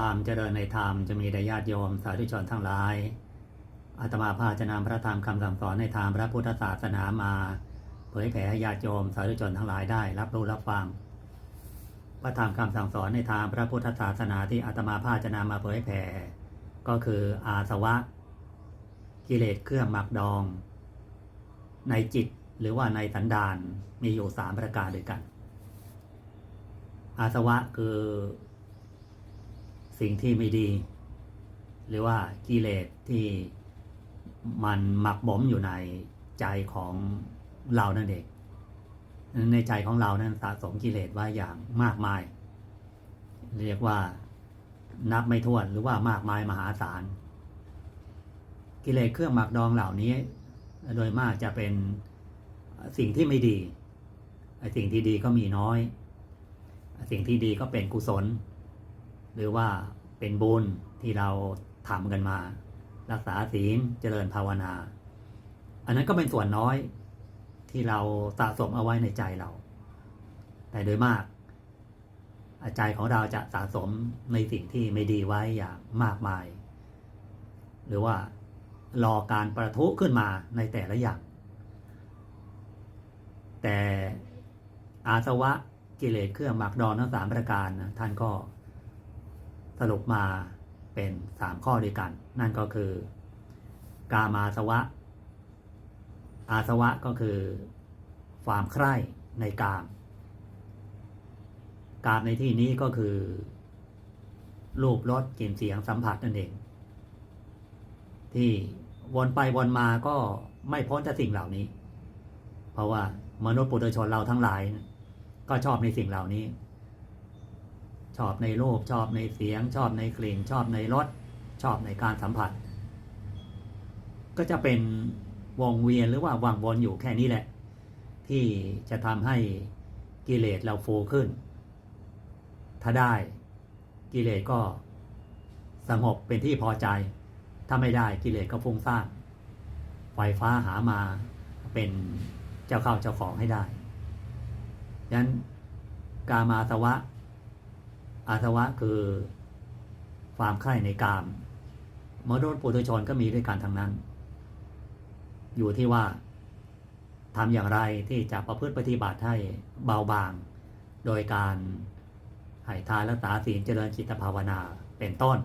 ความเจริญในธรรมจะมีแด่ญาติโยมสาธุชนทั้งหลาย อาตมาภาจะนำพระธรรมคำสั่งสอนในทางพระพุทธศาสนามา เผยแผ่ให้ญาติโยมสาธุชนทั้งหลายได้ รับรู้รับฟัง พระธรรมคำสั่งสอนในทางพระพุทธศาสนาที่อาตมาภาจะนำมาเผยแผ่ ก็คืออาสวะ กิเลสเครื่องหมักดอง ในจิตหรือว่าในสันดานมีอยู่สามประการด้วยกัน อาสวะคือ สิ่งที่ไม่ดี หรือว่ากิเลสที่มันหมักบ่มอยู่ในใจของเรานั่นเองในใจของเรานั้นสะสมกิเลสไว้อย่างมากมาย เรียกว่านับไม่ถ้วนหรือว่ามากมายมหาศาล กิเลสเครื่องหมักดองเหล่านี้ โดยมากจะเป็นสิ่งที่ไม่ดี สิ่งที่ดีก็มีน้อย สิ่งที่ดีก็เป็นกุศล หรือว่าเป็นบุญที่เราทำกันมา รักษาศีลเจริญภาวนา อันนั้นก็เป็นส่วนน้อยที่เราสะสมเอาไว้ในใจเรา แต่โดยมากใจของเราจะสะสมในสิ่งที่ไม่ดีไว้อย่างมากมาย หรือว่ารอการประทุขึ้นมาในแต่ละอย่าง แต่อาสวะกิเลสเครื่องหมักดองทั้งสามประการนะท่านก็ สรุปมาเป็นสามข้อด้วยกัน นั่นก็คือ กามาสวะ อาสวะก็คือ ความใคร่ในกาม กามในที่นี้ก็คือรูปรสกลิ่นเสียงสัมผัสนั่นเอง ที่วนไปวนมาก็ไม่พ้นจากสิ่งเหล่านี้ เพราะว่ามนุษย์ปุถุชนเราทั้งหลาย ก็ชอบในสิ่งเหล่านี้ ชอบในรูปชอบในเสียง ชอบในกลิ่น ชอบในรสชอบในการสัมผัส ก็จะเป็นวงเวียนหรือว่าวังวนอยู่แค่นี้แหละ ที่จะทำให้กิเลสเราฟูขึ้น ถ้าได้กิเลสก็สงบเป็นที่พอใจ ถ้าไม่ได้กิเลสก็ฟุ้งซ่านไฟฟ้าหามาเป็นเจ้าเข้าเจ้าของให้ได้ดังนั้นกามาสวะ อาสวะคือความใคร่ในกามมนุษย์ปุถุชนก็มีด้วยกันทั้งนั้น อยู่ที่ว่าทำอย่างไรที่จะประพฤติปฏิบัติให้เบาบาง โดยการให้ทานรักษาศีลเจริญจิตภาวนาเป็นต้น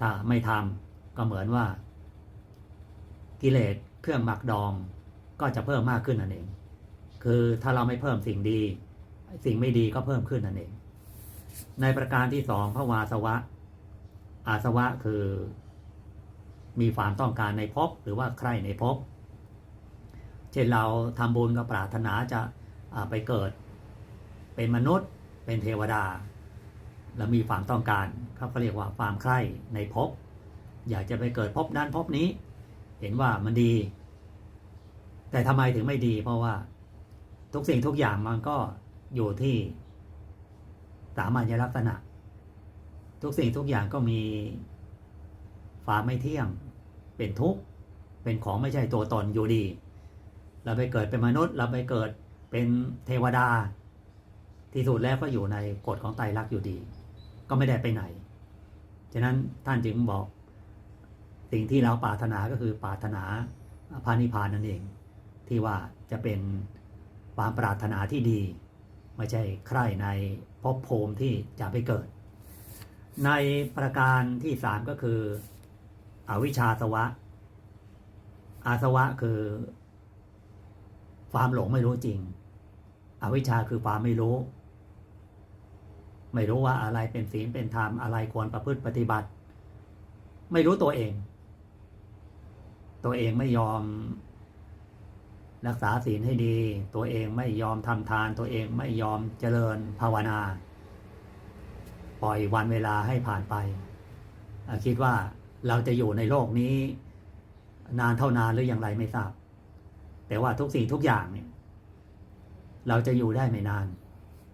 ถ้าไม่ทำก็เหมือนว่า กิเลสเครื่องหมักดองก็จะเพิ่มมากขึ้นนั่นเอง คือถ้าเราไม่เพิ่มสิ่งดี สิ่งไม่ดีก็เพิ่มขึ้นนั่นเอง ในประการที่สองพระวาสวะ อาสวะคือ มีความต้องการในภพหรือว่าใครในภพเช่นเราทำบุญก็ปรารถนาจะไปเกิด เป็นมนุษย์ เป็นเทวดา แล้วมีความต้องการเขาก็เรียกว่าความใคร่ในภพอยากจะไปเกิดภพนั้นภพนี้ เห็นว่ามันดี แต่ทำไมถึงไม่ดี เพราะว่าทุกสิ่งทุกอย่างมันก็อยู่ที่ สามัญลักษณะ ทุกสิ่งทุกอย่างก็มีความไม่เที่ยง เป็นทุกข์ เป็นของไม่ใช่ตัวตนอยู่ดี เราไปเกิดเป็นมนุษย์ เราไปเกิดเป็นเทวดา ที่สุดแล้วก็อยู่ในกฎของไตรลักษณ์อยู่ดี ก็ไม่ได้ไปไหน ฉะนั้นท่านจึงบอกสิ่งที่เราปรารถนาก็คือปรารถนาพานิพพานนั่นเอง ที่ว่าจะเป็นความปรารถนาที่ดี ไม่ใช่ใครในภพภูมิที่จะไปเกิด ในประการที่สามก็คืออวิชชาสวะ อาสวะคือ ความหลงไม่รู้จริง อวิชชาคือความไม่รู้ ไม่รู้ว่าอะไรเป็นศีลเป็นธรรมอะไรควรประพฤติปฏิบัติ ไม่รู้ตัวเอง ตัวเองไม่ยอม รักษาศีลให้ดี ตัวเองไม่ยอมทำทาน ตัวเองไม่ยอมเจริญภาวนา ปล่อยวันเวลาให้ผ่านไป คิดว่าเราจะอยู่ในโลกนี้ นานเท่านานหรืออย่างไรไม่ทราบ แต่ว่าทุกสิ่งทุกอย่างเนี่ยเราจะอยู่ได้ไม่นาน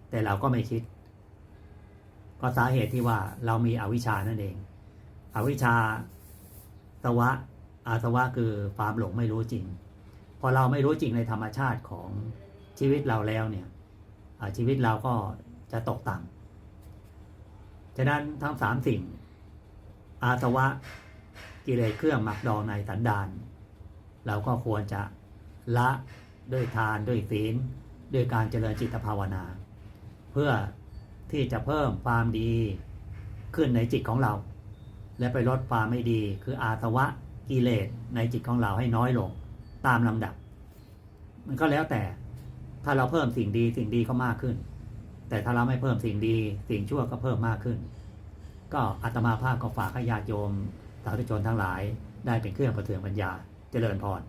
แต่เราก็ไม่คิด ก็สาเหตุที่ว่าเรามีอวิชชานั่นเอง อวิชชาสวะอาสวะคือความหลงไม่รู้จริง พอเราไม่รู้จริงในธรรมชาติของชีวิตเราแล้วเนี่ยชีวิตเราก็จะตกต่ำฉะนั้นทั้งสามสิ่ง อาสวะกิเลสเครื่องหมักดองในสันดาน เราก็ควรจะละด้วยทานด้วยศีลด้วยการเจริญจิตภาวนา เพื่อที่จะเพิ่มความดีขึ้นในจิตของเรา และไปลดความไม่ดีคืออาสวะกิเลสในจิตของเราให้น้อยลง ตามลำดับ มันก็แล้วแต่ถ้าเราเพิ่มสิ่งดีสิ่งดีก็มากขึ้น แต่ถ้าเราไม่เพิ่มสิ่งดี สิ่งชั่วก็เพิ่มมากขึ้น ก็อาตมาภาพก็ฝากให้ญาติโยมสาธุชนทั้งหลาย ได้เป็นเครื่องประเทืองปัญญาเจริญพร